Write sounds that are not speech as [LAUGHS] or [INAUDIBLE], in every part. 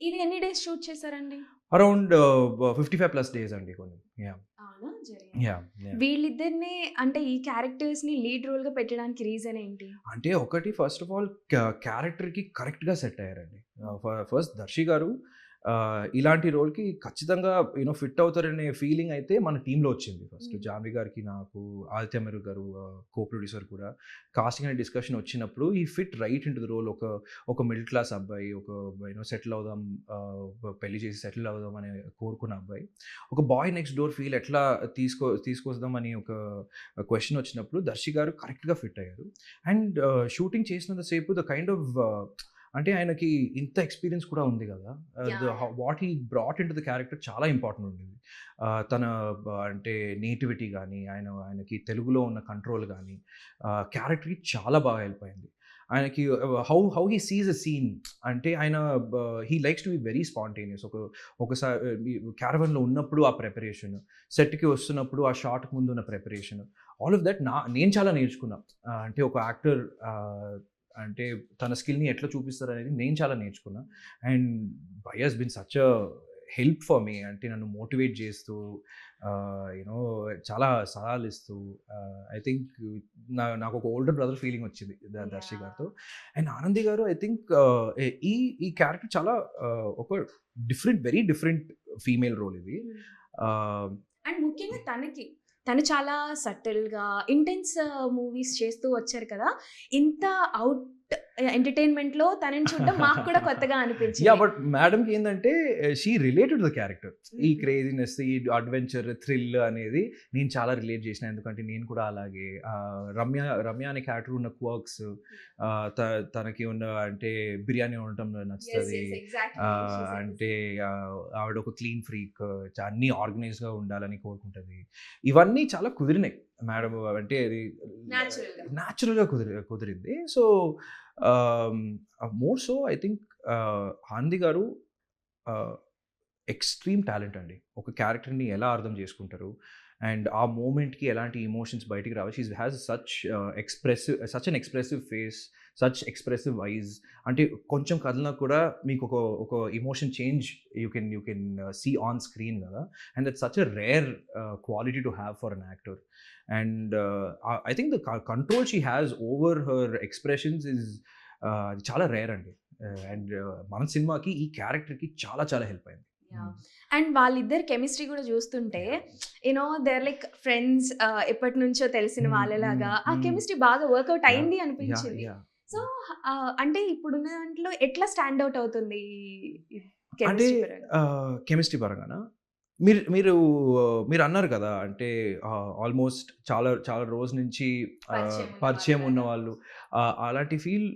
ఇది ఎన్ని days shoot చేశారండి? Around fifty five plus days అండి కొన్ని. వీళ్ళిద్దరిని అంటే ఈ క్యారెక్టర్స్ని లీడ్ రోల్గా పెట్టడానికి రీజన్ ఏంటి? అంటే ఒకటి ఫస్ట్ ఆఫ్ ఆల్ క్యారెక్టర్కి కరెక్ట్గా సెట్ అయ్యారండి. ఫస్ట్ దర్శి గారు ఇలాంటి రోల్కి ఖచ్చితంగా యూనో ఫిట్ అవుతారనే ఫీలింగ్ అయితే మన టీంలో వచ్చింది ఫస్ట్. జాన్వి గారికి నాకు ఆదిత్య మెరు గారు కో ప్రొడ్యూసర్ కూడా కాస్టింగ్ అనే డిస్కషన్ వచ్చినప్పుడు ఈ fit right into the role. ఒక ఒక మిడిల్ క్లాస్ అబ్బాయి ఒక యూనో సెటిల్ అవుదాం పెళ్ళి చేసి సెటిల్ అవుదాం అనే కోరుకున్న అబ్బాయి. ఒక బాయ్ నెక్స్ట్ డోర్ ఫీల్ ఎట్లా తీసుకో తీసుకొద్దాం అని ఒక క్వశ్చన్ వచ్చినప్పుడు దర్శి గారు కరెక్ట్గా ఫిట్ అయ్యారు. అండ్ షూటింగ్ చేసినంతసేపు ద కైండ్ ఆఫ్ అంటే ఆయనకి ఇంత ఎక్స్పీరియన్స్ కూడా ఉంది కదా. What he brought in to the character చాలా ఇంపార్టెంట్ ఉండేది. తన అంటే నేటివిటీ కానీ ఆయన ఆయనకి తెలుగులో ఉన్న కంట్రోల్ కానీ క్యారెక్టర్కి చాలా బాగా హెల్ప్ అయింది. ఆయనకి how how he sees a scene అంటే ఆయన he likes to be very spontaneous. ఒక ఒకసారి క్యారవన్లో ఉన్నప్పుడు ఆ ప్రిపరేషన్ సెట్కి వస్తున్నప్పుడు ఆ షార్ట్కి ముందు ఉన్న ప్రిపరేషన్ ఆల్ ఆఫ్ దట్ నా నేను చాలా నేర్చుకున్నా. అంటే ఒక యాక్టర్ అంటే తన స్కిల్ని ఎట్లా చూపిస్తారు అనేది నేను చాలా నేర్చుకున్నా. And bias been such a help for me. అంటే నన్ను మోటివేట్ చేస్తూ యూనో చాలా సలహాలు ఇస్తూ ఐ థింక్ నా నాకు ఒక ఓల్డర్ బ్రదర్ ఫీలింగ్ వచ్చింది దర్శి. గారితో. అండ్ ఆనంది గారు ఐ థింక్ ఈ ఈ క్యారెక్టర్ చాలా ఒక different very different female role ఇది. ముఖ్యంగా తనకి. తను చాలా సటిల్గా ఇంటెన్స్ మూవీస్ చేస్తూ వచ్చారు కదా. ఇంత అవుట్ ఎంటర్టైన్మెంట్లో తనని చూడడం [LAUGHS] మాకు కూడా కొత్తగా అనిపించింది. యా బట్ మేడంకి ఏంటంటే షీ రిలేటెడ్ ద క్యారెక్టర్ ఈ. క్రేజీనెస్ ఈ అడ్వెంచర్ థ్రిల్ అనేది నేను చాలా రిలేట్ చేసిన. ఎందుకంటే నేను కూడా అలాగే రమ్య రమ్య అనే క్యారెక్టర్ ఉన్న క్వర్క్స్ తనకి ఉన్న అంటే బిర్యానీ ఉండటం నచ్చుతుంది. అంటే ఆవిడ ఒక క్లీన్ ఫ్రీక్ అన్నీ ఆర్గనైజ్గా ఉండాలని కోరుకుంటుంది. ఇవన్నీ చాలా కుదిరినాయి. మేడం అంటే అది. న్యాచురల్గా కుదిరి కుదిరింది. So more so I think Anandi గారు ఎక్స్ట్రీమ్ టాలెంట్ అండి. ఒక క్యారెక్టర్ని ఎలా అర్థం చేసుకుంటారు అండ్ ఆ మూమెంట్కి ఎలాంటి ఎమోషన్స్ బయటికి రావాలి she has such expressive such an expressive face such expressive wise అంటే కొంచెం కదిలినా కూడా మీకు ఒక ఒక emotion change you can you can see on screen కదా. And that such a rare quality to have for an actor and I think the control she has over her expressions is చాలా rare అండి. Uh, and uh, మన సినిమాకి ఈ క్యారెక్టర్కి చాలా చాలా help అయింది. అండ్ వాళ్ళిద్దరు కెమిస్ట్రీ కూడా చూస్తుంటే యూనో దేర్ లైక్ ఫ్రెండ్స్ ఎప్పటి నుంచో తెలిసిన Mm, వాళ్ళలాగా mm, ఆ. కెమిస్ట్రీ బాగా వర్కౌట్ అయింది అనిపించింది. సో అంటే ఇప్పుడున్న దాంట్లో ఎట్లా స్టాండ్ అవుట్ అవుతుంది అంటే కెమిస్ట్రీ పరంగా? కెమిస్ట్రీ పరంగానా? మీరు మీరు మీరు అన్నారు కదా అంటే ఆల్మోస్ట్ చాలా చాలా రోజు నుంచి పరిచయం ఉన్న వాళ్ళు. అలాంటి feel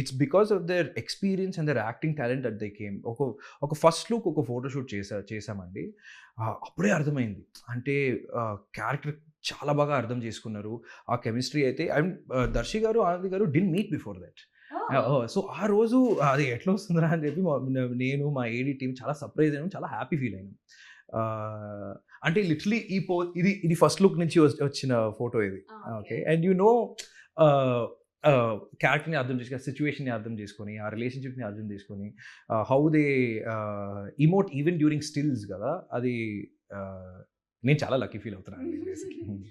it's because of their experience and their acting talent at they came ఒక ఒక ఫస్ట్ లుక్ ఒక ఫోటోషూట్ చేసా చేసామండి. అప్పుడే అర్థమైంది. అంటే క్యారెక్టర్ చాలా బాగా అర్థం చేసుకున్నారు. ఆ కెమిస్ట్రీ అయితే అండ్ దర్శి గారు ఆనంద్ గారు didn't meet before that so ఆ రోజు అది ఎట్లా వస్తుందిరా అని చెప్పి నేను మా ఏడి టీం చాలా సర్ప్రైజ్ అయ్యాను చాలా హ్యాపీ ఫీల్ అయ్యాను ఆ, అంటే లిటరలీ ఈ పో ఇది ఇది ఫస్ట్ లుక్ నుంచి వచ్- వచ్చిన ఫోటో ఇది. ఓకే. అండ్ యు నో క్యారెక్టర్ని అర్థం చేసుకొని సిచ్యువేషన్ని అర్థం చేసుకొని ఆ రిలేషన్షిప్ని అర్థం చేసుకొని how they emote even during stills కదా? అది నేను చాలా లక్కీ ఫీల్ అవుతున్నాను